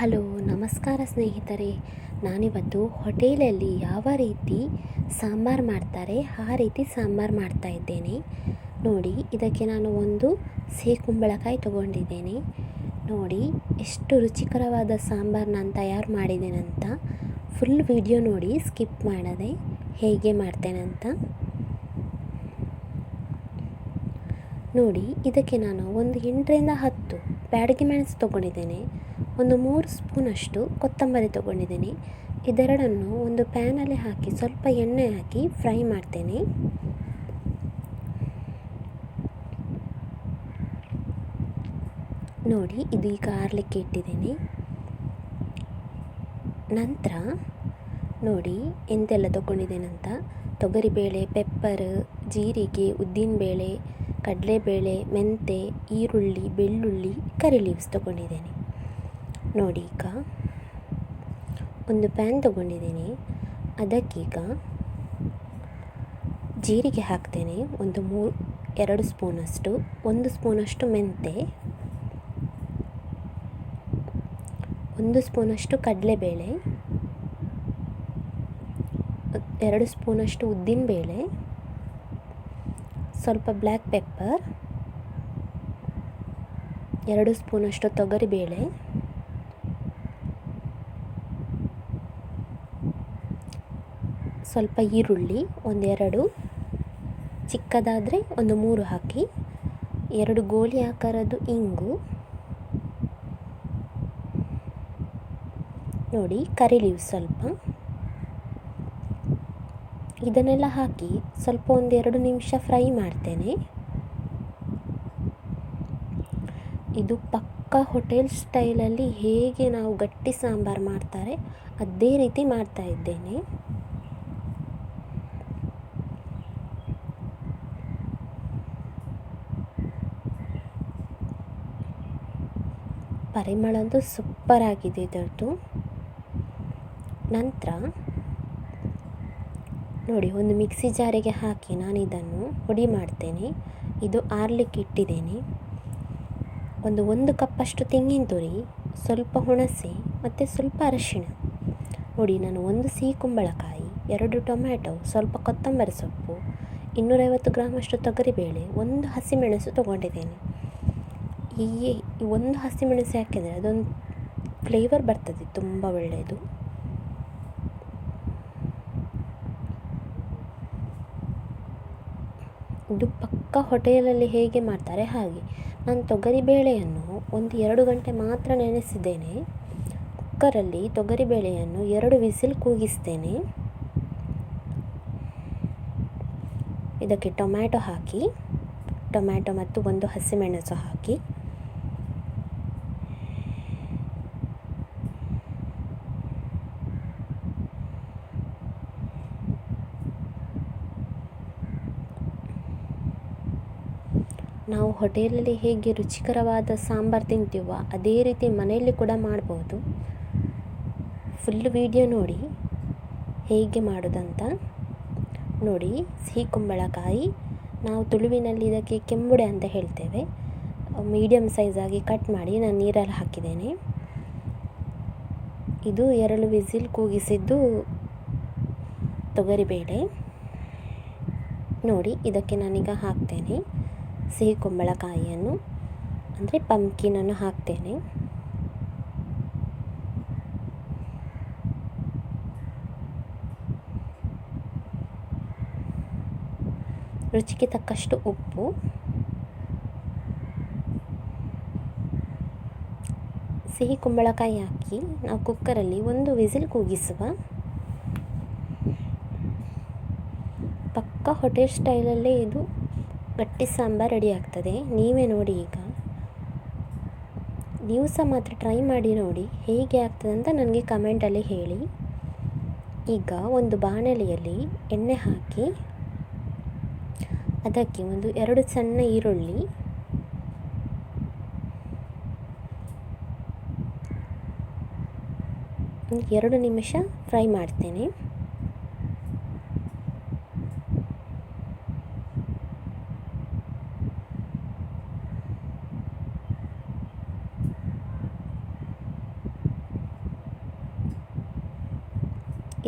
Hello, ನಮಸ್ಕಾರ ಸ್ನೇಹಿತರೆ. ನಾನಿವತ್ತು ಹೋಟೆಲಲ್ಲಿ ಯಾವ ರೀತಿ ಸಾಂಬಾರು ಮಾಡ್ತಾರೆ, ಆ ರೀತಿ ಸಾಂಬಾರು ಮಾಡ್ತಾ ಇದ್ದೇನೆ. ನೋಡಿ, ಇದಕ್ಕೆ ನಾನು ಒಂದು ಸಿಹಿ ಕುಂಬಳಕಾಯಿ ತಗೊಂಡಿದ್ದೇನೆ. ನೋಡಿ, ಎಷ್ಟು ರುಚಿಕರವಾದ ಸಾಂಬಾರು ನಾನು ತಯಾರು ಮಾಡಿದ್ದೇನಂತ ಫುಲ್ ವಿಡಿಯೋ ನೋಡಿ, ಸ್ಕಿಪ್ ಮಾಡದೆ ಹೇಗೆ ಮಾಡ್ತೇನಂತ ನೋಡಿ, ಇದಕ್ಕೆ ನಾನು ಒಂದು ಎಂಟರಿಂದ ಹತ್ತು ಬ್ಯಾಡಗಿ ಮೆಣಸು ತೊಗೊಂಡಿದ್ದೇನೆ. ಒಂದು ಮೂರು ಸ್ಪೂನಷ್ಟು ಕೊತ್ತಂಬರಿ ತೊಗೊಂಡಿದ್ದೀನಿ. ಇದೆರಡನ್ನು ಒಂದು ಪ್ಯಾನಲ್ಲಿ ಹಾಕಿ ಸ್ವಲ್ಪ ಎಣ್ಣೆ ಹಾಕಿ ಫ್ರೈ ಮಾಡ್ತೇನೆ. ನೋಡಿ, ಇದು ಈಗ ಆರ್ಲಿಕ್ಕೆ ಇಟ್ಟಿದ್ದೀನಿ. ನಂತರ ನೋಡಿ ಎಂತೆಲ್ಲ ತೊಗೊಂಡಿದ್ದೇನಂತ ತೊಗರಿಬೇಳೆ, ಪೆಪ್ಪರ್, ಜೀರಿಗೆ, ಉದ್ದಿನಬೇಳೆ, ಕಡಲೆಬೇಳೆ, ಮೆಂತೆ, ಈರುಳ್ಳಿ, ಬೆಳ್ಳುಳ್ಳಿ ಕರಿ ಲೀವ್ಸ್ ತೊಗೊಂಡಿದ್ದೇನೆ. ನೋಡಿ ಈಗ. ಒಂದು ಪ್ಯಾನ್ ತಗೊಂಡಿದ್ದೀನಿ. ಅದಕ್ಕೀಗ ಜೀರಿಗೆ ಹಾಕ್ತೇನೆ. ಒಂದು ಮೂರು ಎರಡು ಸ್ಪೂನಷ್ಟು, ಒಂದು ಸ್ಪೂನಷ್ಟು ಮೆಂತೆ, ಒಂದು ಸ್ಪೂನಷ್ಟು ಕಡಲೆಬೇಳೆ, ಎರಡು ಸ್ಪೂನಷ್ಟು ಉದ್ದಿನಬೇಳೆ, ಸ್ವಲ್ಪ ಬ್ಲ್ಯಾಕ್ ಪೆಪ್ಪರ್, ಎರಡು ಸ್ಪೂನಷ್ಟು ತೊಗರಿಬೇಳೆ ಸ್ವಲ್ಪ ಈರುಳ್ಳಿ ಒಂದೆರಡು, ಚಿಕ್ಕದಾದರೆ ಒಂದು ಮೂರು ಹಾಕಿ, ಎರಡು ಗೋಲಿ ಆಕಾರದ್ದು ಇಂಗು. ನೋಡಿ ಕರಿ ಲೀವ್ಸ್ ಸ್ವಲ್ಪ. ಇದನ್ನೆಲ್ಲ ಹಾಕಿ ಸ್ವಲ್ಪ ಒಂದೆರಡು ನಿಮಿಷ ಫ್ರೈ ಮಾಡ್ತೇನೆ. ಇದು ಪಕ್ಕ ಹೋಟೆಲ್ ಸ್ಟೈಲಲ್ಲಿ ಹೇಗೆ ನಾವು ಗಟ್ಟಿ ಸಾಂಬಾರು ಮಾಡ್ತಾರೆ, ಅದೇ ರೀತಿ ಮಾಡ್ತಾ ಇದ್ದೇನೆ. ಪರಿಮಳ ಅಂತೂ ಸೂಪರ್ ಆಗಿದೆ ಇದರದ್ದು ನಂತರ ನೋಡಿ, ಒಂದು ಮಿಕ್ಸಿ ಜಾರಿಗೆ ಹಾಕಿ ನಾನು ಇದನ್ನು ಪುಡಿ ಮಾಡ್ತೇನೆ. ಇದು ಆರ್ಲಿಕ್ಕೆ ಇಟ್ಟಿದ್ದೇನೆ. ಒಂದು ಒಂದು ಕಪ್ಪಷ್ಟು ತೆಂಗಿನ ತುರಿ, ಸ್ವಲ್ಪ ಹುಣಸೆ ಮತ್ತು ಸ್ವಲ್ಪ ಅರಶಿಣ. ನೋಡಿ, ನಾನು ಒಂದು ಸಿಹಿ ಕುಂಬಳಕಾಯಿ, ಎರಡು ಟೊಮ್ಯಾಟೊ, ಸ್ವಲ್ಪ ಕೊತ್ತಂಬರಿ ಸೊಪ್ಪು, ಇನ್ನೂರೈವತ್ತು ಗ್ರಾಮಷ್ಟು ತೊಗರಿಬೇಳೆ, ಒಂದು ಹಸಿಮೆಣಸು ತೊಗೊಂಡಿದ್ದೇನೆ. ಈ ಒಂದು ಹಸಿಮೆಣಸು ಹಾಕಿದರೆ ಅದೊಂದು ಫ್ಲೇವರ್ ಬರ್ತದೆ, ತುಂಬ ಒಳ್ಳೆಯದು. ಇದು ಪಕ್ಕ ಹೋಟೆಲಲ್ಲಿ ಹೇಗೆ ಮಾಡ್ತಾರೆ ಹಾಗೆ. ನಾನು ತೊಗರಿ ಬೇಳೆಯನ್ನು ಒಂದು ಎರಡು ಗಂಟೆ ಮಾತ್ರ ನೆನೆಸಿದ್ದೇನೆ. ಕುಕ್ಕರಲ್ಲಿ ತೊಗರಿಬೇಳೆಯನ್ನು ಎರಡು ವಿಸಿಲ್ ಕೂಗಿಸ್ತೇನೆ. ಇದಕ್ಕೆ ಟೊಮ್ಯಾಟೊ ಹಾಕಿ, ಟೊಮ್ಯಾಟೊ ಮತ್ತು ಒಂದು ಹಸಿಮೆಣಸು ಹಾಕಿ. ನಾವು ಹೋಟೆಲಲ್ಲಿ ಹೇಗೆ ರುಚಿಕರವಾದ ಸಾಂಬಾರು ತಿಂತೀವೋ ಅದೇ ರೀತಿ ಮನೆಯಲ್ಲಿ ಕೂಡ ಮಾಡ್ಬೋದು. ಫುಲ್ ವಿಡಿಯೋ ನೋಡಿ ಹೇಗೆ ಮಾಡೋದಂತ. ನೋಡಿ, ಸಿಹಿ ಕುಂಬಳಕಾಯಿ. ನಾವು ತುಳುವಿನಲ್ಲಿ ಇದಕ್ಕೆ ಕೆಂಬುಡೆ ಅಂತ ಹೇಳ್ತೇವೆ. ಮೀಡಿಯಮ್ ಸೈಜಾಗಿ ಕಟ್ ಮಾಡಿ ನಾನು ನೀರಲ್ಲಿ ಹಾಕಿದ್ದೇನೆ. ಇದು ಎರಡು ವಿಸಿಲ್ ಕೂಗಿಸಿದ್ದು ತೊಗರಿಬೇಳೆ. ನೋಡಿ, ಇದಕ್ಕೆ ನಾನೀಗ ಹಾಕ್ತೇನೆ. ಸಿಹಿ ಕುಂಬಳಕಾಯಿಯನ್ನು, ಅಂದರೆ ಪಂಪ್ಕಿನನ್ನು ಹಾಕ್ತೇನೆ. ರುಚಿಗೆ ತಕ್ಕಷ್ಟು ಉಪ್ಪು. ಸಿಹಿ ಕುಂಬಳಕಾಯಿ ಹಾಕಿ ನಾವು ಕುಕ್ಕರಲ್ಲಿ ಒಂದು ವಿಸಿಲ್ ಕೂಗಿಸುವ. ಪಕ್ಕ ಹೋಟೆಲ್ ಸ್ಟೈಲಲ್ಲೇ ಇದು ಗಟ್ಟಿ ಸಾಂಬಾರು ರೆಡಿ ಆಗ್ತದೆ. ನೀವೇ ನೋಡಿ ಈಗ. ನೀವು ಸಹ ಮಾತ್ರ ಟ್ರೈ ಮಾಡಿ ನೋಡಿ ಹೇಗೆ ಆಗ್ತದೆ ಅಂತ ನನಗೆ ಕಮೆಂಟಲ್ಲಿ ಹೇಳಿ. ಈಗ ಒಂದು ಬಾಣಲೆಯಲ್ಲಿ ಎಣ್ಣೆ ಹಾಕಿ, ಅದಕ್ಕೆ ಒಂದು ಎರಡು ಸಣ್ಣ ಈರುಳ್ಳಿ ಎರಡು ನಿಮಿಷ ಫ್ರೈ ಮಾಡ್ತೇನೆ.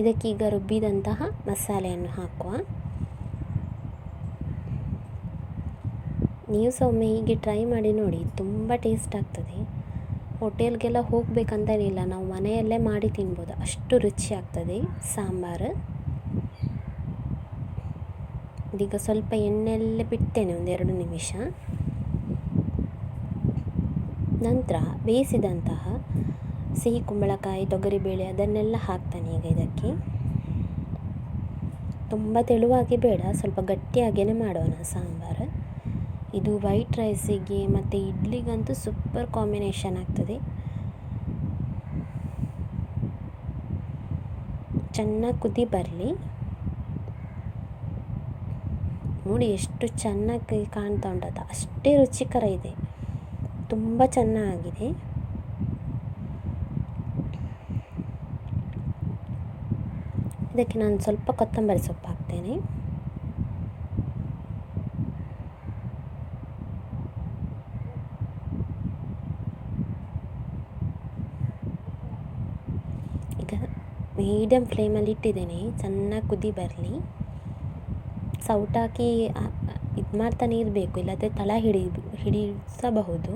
ಇದಕ್ಕೀಗ ರುಬ್ಬಿದಂತಹ ಮಸಾಲೆಯನ್ನು ಹಾಕುವ. ನೀವು ಸಹ ಒಮ್ಮೆ ಹೀಗೆ ಟ್ರೈ ಮಾಡಿ ನೋಡಿ, ತುಂಬ ಟೇಸ್ಟ್ ಆಗ್ತದೆ. ಹೋಟೆಲ್ಗೆಲ್ಲ ಹೋಗಬೇಕಂತೇನಿಲ್ಲ ನಾವು ಮನೆಯಲ್ಲೇ ಮಾಡಿ ತಿನ್ಬೋದು. ಅಷ್ಟು ರುಚಿ ಆಗ್ತದೆ ಸಾಂಬಾರು. ಇದೀಗ ಸ್ವಲ್ಪ ಎಣ್ಣೆಯಲ್ಲೇ ಬಿಡ್ತೇನೆ ಒಂದೆರಡು ನಿಮಿಷ. ನಂತರ ಬೇಯಿಸಿದಂತಹ ಸಿಹಿ ಕುಂಬಳಕಾಯಿ, ತೊಗರಿಬೇಳೆ ಅದನ್ನೆಲ್ಲ ಹಾಕ್ತಾನೆ ಈಗ ಇದಕ್ಕೆ. ತುಂಬ ತೆಳುವಾಗಿ ಬೇಡ, ಸ್ವಲ್ಪ ಗಟ್ಟಿಯಾಗೇ ಮಾಡೋಣ ಸಾಂಬಾರು. ಇದು ವೈಟ್ ರೈಸಿಗೆ ಮತ್ತು ಇಡ್ಲಿಗಂತೂ ಸೂಪರ್ ಕಾಂಬಿನೇಷನ್ ಆಗ್ತದೆ. ಚೆನ್ನಾಗಿ ಕುದಿ ಬರಲಿ. ನೋಡಿ ಎಷ್ಟು ಚೆನ್ನಾಗಿ ಕಾಣ್ತಾ ಉಂಟದ ಅಷ್ಟೇ ರುಚಿಕರ ಇದೆ. ತುಂಬ ಚೆನ್ನಾಗಿದೆ. ಇದಕ್ಕೆ ನಾನು ಸ್ವಲ್ಪ ಕೊತ್ತಂಬರಿ ಸೊಪ್ಪು ಹಾಕ್ತೇನೆ. ಈಗ ಮೀಡಿಯಮ್ ಫ್ಲೇಮಲ್ಲಿ ಇಟ್ಟಿದ್ದೇನೆ, ಚೆನ್ನಾಗಿ ಕುದಿ ಬರಲಿ. ಸೌಟಾಕಿ ಇದು ಮಾಡ್ತಾನೆ ಇರಬೇಕು ಇಲ್ಲದೆ ತಳ ಹಿಡಿ, ಹಿಡಿಸಬಹುದು.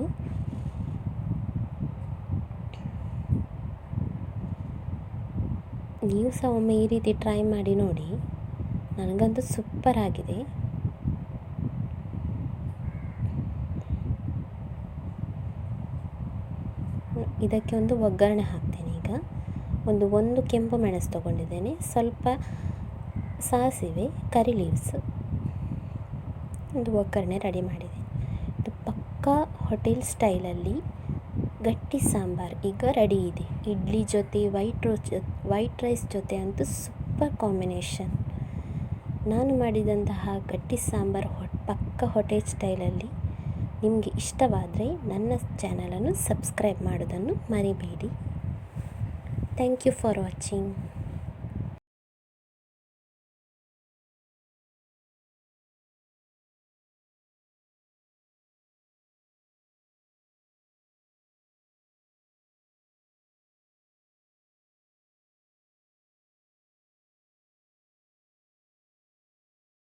ನೀವು ಸಹ ಒಮ್ಮೆ ಈ ರೀತಿ ಟ್ರೈ ಮಾಡಿ ನೋಡಿ. ನನಗಂತೂ ಸೂಪರ್ ಆಗಿದೆ. ಇದಕ್ಕೆ ಒಂದು ಒಗ್ಗರಣೆ ಹಾಕ್ತೇನೆ ಈಗ. ಒಂದು ಒಂದು ಕೆಂಪು ಮೆಣಸು ತೊಗೊಂಡಿದ್ದೇನೆ. ಸ್ವಲ್ಪ ಸಾಸಿವೆ, ಕರಿ ಲೀವ್ಸ್ ಒಂದು ಒಗ್ಗರಣೆ ರೆಡಿ ಮಾಡಿದೆ. ಇದು ಪಕ್ಕಾ ಹೋಟೆಲ್ ಸ್ಟೈಲಲ್ಲಿ ಗಟ್ಟಿ ಸಾಂಬಾರು, ಈಗ ರೆಡಿ ಇದೆ. ಇಡ್ಲಿ ಜೊತೆ ವೈಟ್ ರೋಸ್ ವೈಟ್ ರೈಸ್ ಜೊತೆ ಅಂತೂ ಸೂಪರ್ ಕಾಂಬಿನೇಷನ್ ನಾನು ಮಾಡಿದಂತಹ ಗಟ್ಟಿ ಸಾಂಬಾರು ಹೊಟ್ ಪಕ್ಕ ಹೋಟೆಲ್ ಸ್ಟೈಲಲ್ಲಿ ನಿಮಗೆ ಇಷ್ಟವಾದರೆ ನನ್ನ ಚಾನಲನ್ನು ಸಬ್ಸ್ಕ್ರೈಬ್ ಮಾಡೋದನ್ನು ಮರಿಬೇಡಿ. Thank you for watching